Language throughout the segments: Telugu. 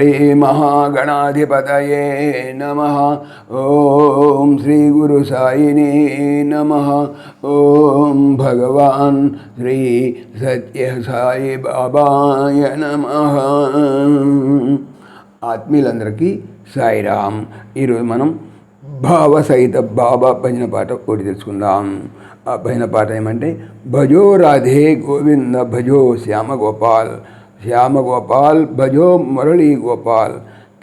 శ్రీమహాగణాధిపతయే నమ. ఓం శ్రీ గురు సాయినే నమ. ఓం భగవాన్ శ్రీ సత్య సాయి బాబాయ నమ. ఆత్మీయులందరికీ సాయిరామ్. ఈరోజు మనం భావ సహిత బాబా భజన పాట కూడి తెలుసుకుందాం. ఆ భజన పాట ఏమంటే భజో రాధే గోవింద భజో శ్యామ గోపాల్. శ్యామ గోపాల్ భజో మురళీ గోపాల్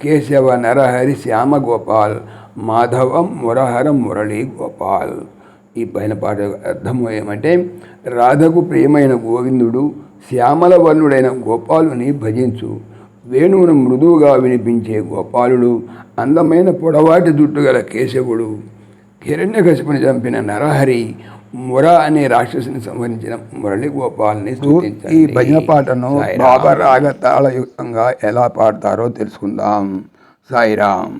కేశవ నరహరి శ్యామ గోపాల్ మాధవం మురహర మురళీ గోపాల్. ఈ పైన పాట అర్థం ఏమంటే రాధకు ప్రియమైన గోవిందుడు శ్యామల వర్ణుడైన గోపాలుని భజించు. వేణువును మృదువుగా వినిపించే గోపాలుడు అందమైన పొడవాటి జుట్టు గల కేశవుడు. హిరణ్యకశిపుని చంపిన నరహరి ముర అనే రాక్షసుని సంహరించిన మురళి గోపాల్ని ఈ భజన పాటను రాగ తాళయుక్తంగా ఎలా పాడతారో తెలుసుకుందాం. సాయిరామ్.